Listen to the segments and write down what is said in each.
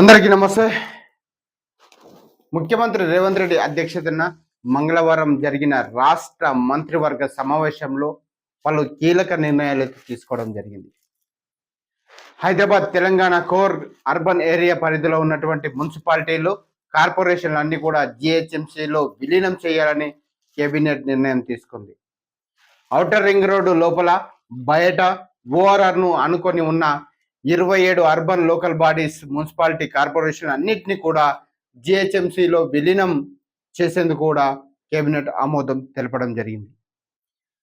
అందరికీ నమస్తే. ముఖ్యమంత్రి రేవంత్ రెడ్డి అధ్యక్షతన మంగళవారం జరిగిన రాష్ట్ర మంత్రివర్గ సమావేశంలో పలు కీలక నిర్ణయాలు తీసుకోవడం జరిగింది. Hyderabad Telangana core urban area పరిధిలో ఉన్నటువంటి మున్సిపాలిటీలు కార్పొరేషన్లు అన్ని కూడా జిహెచ్ఎంసీలో విలీనం చేయాలని కేబినెట్ నిర్ణయం తీసుకుంది. ఔటర్ రింగ్ రోడ్డు లోపల బయట ఓఆర్ఆర్ను అనుకొని ఉన్న ఇరవై ఏడు urban local bodies municipality corporation అన్నిటినీ కూడా జిహెచ్ఎంసిలో విలీనం చేసేందుకు కూడా కేబినెట్ ఆమోదం తెలపడం జరిగింది.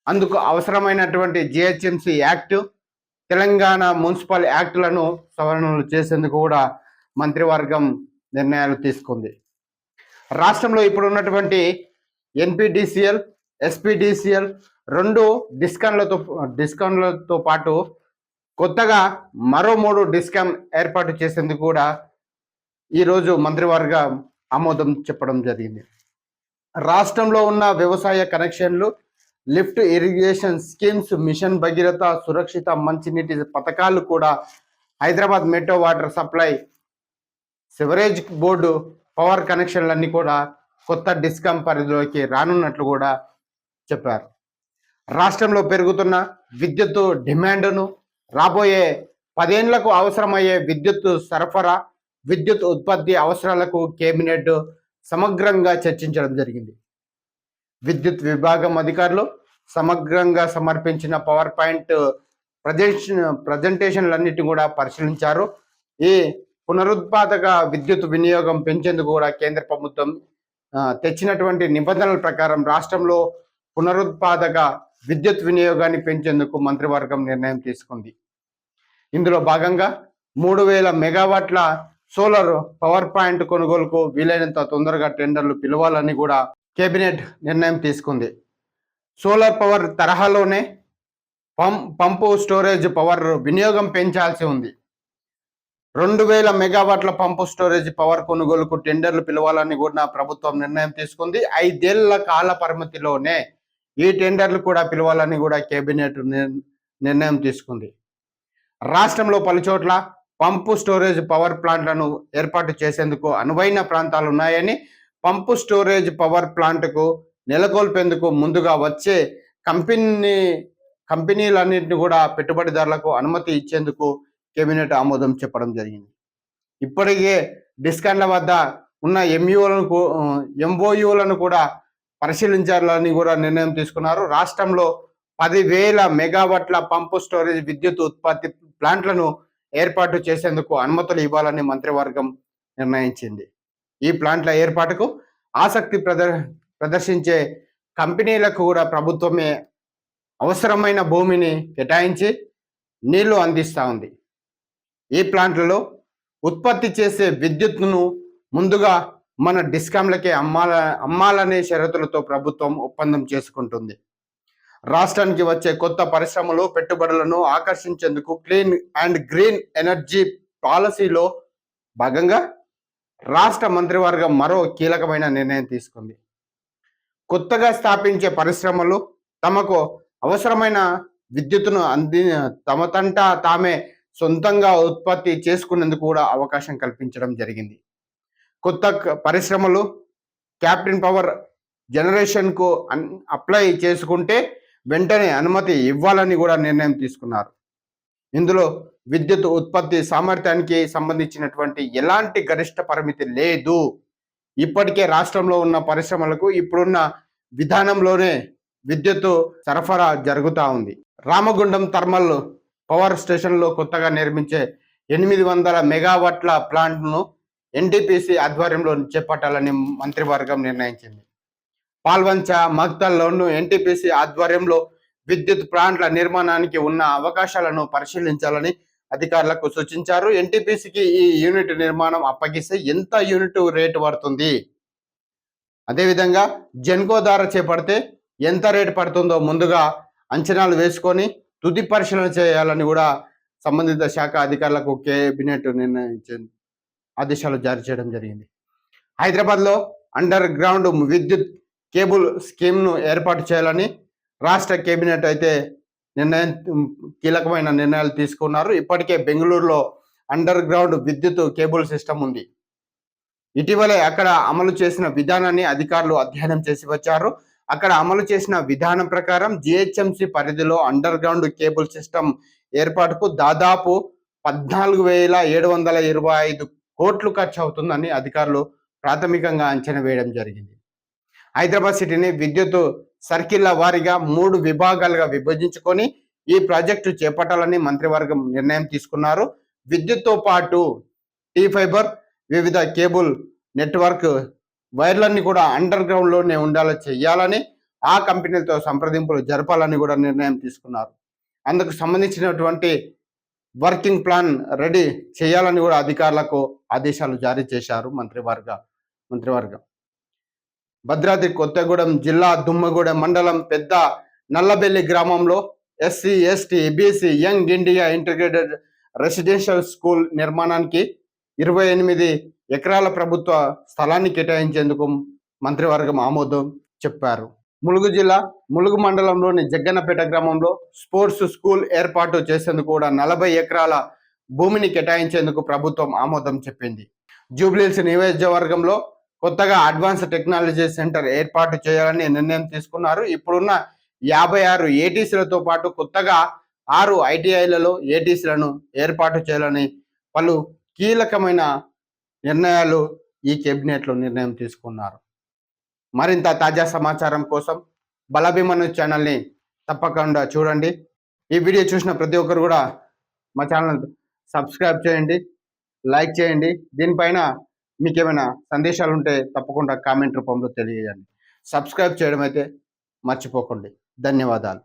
అందుకు అవసరమైనటువంటి జిహెచ్ఎంసి యాక్ట్ తెలంగాణ మున్సిపల్ యాక్టులను సవరణలు చేసేందుకు కూడా మంత్రివర్గం నిర్ణయాలు తీసుకుంది. రాష్ట్రంలో ఇప్పుడు ఉన్నటువంటి ఎన్పిడిసిఎల్ ఎస్పిడిసిఎల్ రెండు డిస్కౌంట్లతో డిస్కౌంట్లతో పాటు కొత్తగా మరో మూడు డిస్కామ్ ఏర్పాటు చేసేందుకు కూడా ఈరోజు మంత్రివర్గ ఆమోదం చెప్పడం జరిగింది. రాష్ట్రంలో ఉన్న వ్యవసాయ కనెక్షన్లు lift irrigation schemes mission Bhagiratha సురక్షిత మంచినీటి పథకాలు కూడా Hyderabad metro water supply sewerage board power కనెక్షన్లన్నీ కూడా కొత్త డిస్కామ్ పరిధిలోకి రానున్నట్లు కూడా చెప్పారు. రాష్ట్రంలో పెరుగుతున్న విద్యుత్ డిమాండ్ను రాబోయే పదేళ్ళకు అవసరమయ్యే విద్యుత్ సరఫరా విద్యుత్ ఉత్పత్తి అవసరాలకు కేబినెట్ సమగ్రంగా చర్చించడం జరిగింది. విద్యుత్ విభాగం అధికారులు సమగ్రంగా సమర్పించిన పవర్ పాయింట్ ప్రజెంటేషన్ ప్రజెంటేషన్లన్నిటిని కూడా పరిశీలించారు. ఈ పునరుత్పాదక విద్యుత్ వినియోగం పెంచేందుకు కూడా కేంద్ర ప్రభుత్వం తెచ్చినటువంటి నిబంధనల ప్రకారం రాష్ట్రంలో పునరుత్పాదక విద్యుత్ వినియోగాన్ని పెంచేందుకు మంత్రివర్గం నిర్ణయం తీసుకుంది. ఇందులో భాగంగా మూడు వేల మెగావాట్ల సోలార్ పవర్ పాయింట్ కొనుగోలుకు వీలైనంత తొందరగా టెండర్లు పిలవాలని కూడా కేబినెట్ నిర్ణయం తీసుకుంది. సోలార్ పవర్ తరహాలోనే పం పంపు స్టోరేజ్ పవర్ వినియోగం పెంచాల్సి ఉంది. రెండు వేల మెగావాట్ల పంపు స్టోరేజ్ పవర్ కొనుగోలుకు టెండర్లు పిలవాలని కూడా ప్రభుత్వం నిర్ణయం తీసుకుంది. ఐదేళ్ళ కాల పరిమితిలోనే ఈ టెండర్లు కూడా పిలవాలని కూడా కేబినెట్ నిర్- నిర్ణయం తీసుకుంది. రాష్ట్రంలో పలుచోట్ల పంపు స్టోరేజ్ పవర్ ప్లాంట్లను ఏర్పాటు చేసేందుకు అనువైన ప్రాంతాలు ఉన్నాయని పంపు స్టోరేజ్ పవర్ ప్లాంట్కు నెలకొల్పేందుకు ముందుగా వచ్చే కంపెనీ కంపెనీలన్నింటినీ కూడా పెట్టుబడిదారులకు అనుమతి ఇచ్చేందుకు కేబినెట్ ఆమోదం చెప్పడం జరిగింది. ఇప్పటికే డిస్కాండ్ల వద్ద ఉన్న ఎంయూలను ఎంఓయూలను కూడా పరిశీలించాలని కూడా నిర్ణయం తీసుకున్నారు. రాష్ట్రంలో పదివేల మెగావాట్ల పంపు స్టోరేజ్ విద్యుత్ ఉత్పత్తి ప్లాంట్లను ఏర్పాటు చేసేందుకు అనుమతులు ఇవ్వాలని మంత్రివర్గం నిర్ణయించింది. ఈ ప్లాంట్ల ఏర్పాటుకు ఆసక్తి ప్రదర్ ప్రదర్శించే కంపెనీలకు కూడా ప్రభుత్వమే అవసరమైన భూమిని కేటాయించి నీళ్ళు అందిస్తూ ఉంది. ఈ ప్లాంట్లలో ఉత్పత్తి చేసే విద్యుత్తును ముందుగా మన డిస్కాంలకే అమ్మాల అమ్మాలనే షరతులతో ప్రభుత్వం ఒప్పందం చేసుకుంటుంది. రాష్ట్రానికి వచ్చే కొత్త పరిశ్రమలు పెట్టుబడులను ఆకర్షించేందుకు క్లీన్ అండ్ గ్రీన్ ఎనర్జీ పాలసీలో భాగంగా రాష్ట్ర మంత్రివర్గం మరో కీలకమైన నిర్ణయం తీసుకుంది. కొత్తగా స్థాపించే పరిశ్రమలు తమకు అవసరమైన విద్యుత్తును అంది తమతంటా తామే సొంతంగా ఉత్పత్తి చేసుకునేందుకు కూడా అవకాశం కల్పించడం జరిగింది. కొత్త పరిశ్రమలు క్యాప్టెన్ పవర్ జనరేషన్కు అన్ అప్లై చేసుకుంటే వెంటనే అనుమతి ఇవ్వాలని కూడా నిర్ణయం తీసుకున్నారు. ఇందులో విద్యుత్ ఉత్పత్తి సామర్థ్యానికి సంబంధించినటువంటి ఎలాంటి గరిష్ట పరిమితి లేదు. ఇప్పటికే రాష్ట్రంలో ఉన్న పరిశ్రమలకు ఇప్పుడున్న విధానంలోనే విద్యుత్ సరఫరా జరుగుతూ ఉంది. రామగుండం థర్మల్ పవర్ స్టేషన్లో కొత్తగా నిర్మించే ఎనిమిది వందల మెగావాట్ల ప్లాంట్ను ఎన్టీపీసీ ఆధ్వర్యంలో చేపట్టాలని మంత్రివర్గం నిర్ణయించింది. పాల్వంచ మక్తల్లోను ఎన్టీపీసీ ఆధ్వర్యంలో విద్యుత్ ప్లాంట్ల నిర్మాణానికి ఉన్న అవకాశాలను పరిశీలించాలని అధికారులకు సూచించారు. ఎన్టీపీసీకి ఈ యూనిట్ నిర్మాణం అప్పగిస్తే ఎంత యూనిట్ రేటు పడుతుంది? అదేవిధంగా జెన్కో ద్వారా చేపడితే ఎంత రేటు పడుతుందో ముందుగా అంచనాలు వేసుకొని తుది పరిశీలన చేయాలని కూడా సంబంధిత శాఖ అధికారులకు కేబినెట్ నిర్ణయించింది. ఆదేశాలు జారీ చేయడం జరిగింది. హైదరాబాద్లో అండర్ గ్రౌండ్ విద్యుత్ కేబుల్ స్కీమ్ను ఏర్పాటు చేయాలని రాష్ట్ర కేబినెట్ అయితే నిర్ణయం కీలకమైన నిర్ణయాలు తీసుకున్నారు. ఇప్పటికే బెంగళూరులో అండర్ గ్రౌండ్ విద్యుత్ కేబుల్ సిస్టమ్ ఉంది. ఇటీవలే అక్కడ అమలు చేసిన విధానాన్ని అధికారులు అధ్యయనం చేసి వచ్చారు. అక్కడ అమలు చేసిన విధానం ప్రకారం జిహెచ్ఎంసి పరిధిలో అండర్ గ్రౌండ్ కేబుల్ సిస్టమ్ ఏర్పాటుకు దాదాపు పద్నాలుగు వేల ఏడు వందల ఇరవై ఐదు కోట్లు ఖర్చు అవుతుందని అధికారులు ప్రాథమికంగా అంచనా వేయడం జరిగింది. హైదరాబాద్ సిటీని విద్యుత్ సర్కిళ్ళ వారీగా మూడు విభాగాలుగా విభజించుకొని ఈ ప్రాజెక్టు చేపట్టాలని మంత్రివర్గం నిర్ణయం తీసుకున్నారు. విద్యుత్తో పాటు టీ ఫైబర్ వివిధ కేబుల్ నెట్వర్క్ వైర్లన్నీ కూడా అండర్ గ్రౌండ్లోనే ఉండేలా చేయాలని ఆ కంపెనీలతో సంప్రదింపులు జరపాలని కూడా నిర్ణయం తీసుకున్నారు. అందుకు సంబంధించినటువంటి వర్కింగ్ ప్లాన్ రెడీ చేయాలని కూడా అధికారులకు ఆదేశాలు జారీ చేశారు మంత్రివర్గ మంత్రివర్గం. భద్రాద్రి కొత్తగూడెం జిల్లా దుమ్మగూడెం మండలం పెద్ద నల్లబెల్లి గ్రామంలో SC ST BC young India integrated residential school నిర్మాణానికి ఇరవై ఎనిమిది ఎకరాల ప్రభుత్వ స్థలాన్ని కేటాయించేందుకు మంత్రివర్గం ఆమోదం చెప్పారు. ములుగు జిల్లా ములుగు మండలంలోని జగ్గన్నపేట గ్రామంలో స్పోర్ట్స్ స్కూల్ ఏర్పాటు చేసేందుకు కూడా నలభై ఎకరాల భూమిని కేటాయించేందుకు ప్రభుత్వం ఆమోదం చెప్పింది. జూబ్లీల్స్ నియోజకవర్గంలో కొత్తగా అడ్వాన్స్ టెక్నాలజీ సెంటర్ ఏర్పాటు చేయాలని నిర్ణయం తీసుకున్నారు. ఇప్పుడున్న యాభై ఆరు ఏటీసీలతో పాటు కొత్తగా ఆరు ఐటీఐలలో ఏటీసీలను ఏర్పాటు చేయాలని పలు కీలకమైన నిర్ణయాలు ఈ కేబినెట్లో నిర్ణయం తీసుకున్నారు. మరింత తాజా సమాచారం కోసం బలభిమను ఛానల్ని తప్పకుండా చూడండి. ఈ వీడియో చూసిన ప్రతి ఒక్కరు కూడా మా ఛానల్ సబ్స్క్రైబ్ చేయండి లైక్ చేయండి. దీనిపైన మీకు ఏమైనా సందేశాలు ఉంటే తప్పకుండా కామెంట్ రూపంలో తెలియజేయండి. సబ్స్క్రైబ్ చేయడం అయితే మర్చిపోకండి. ధన్యవాదాలు.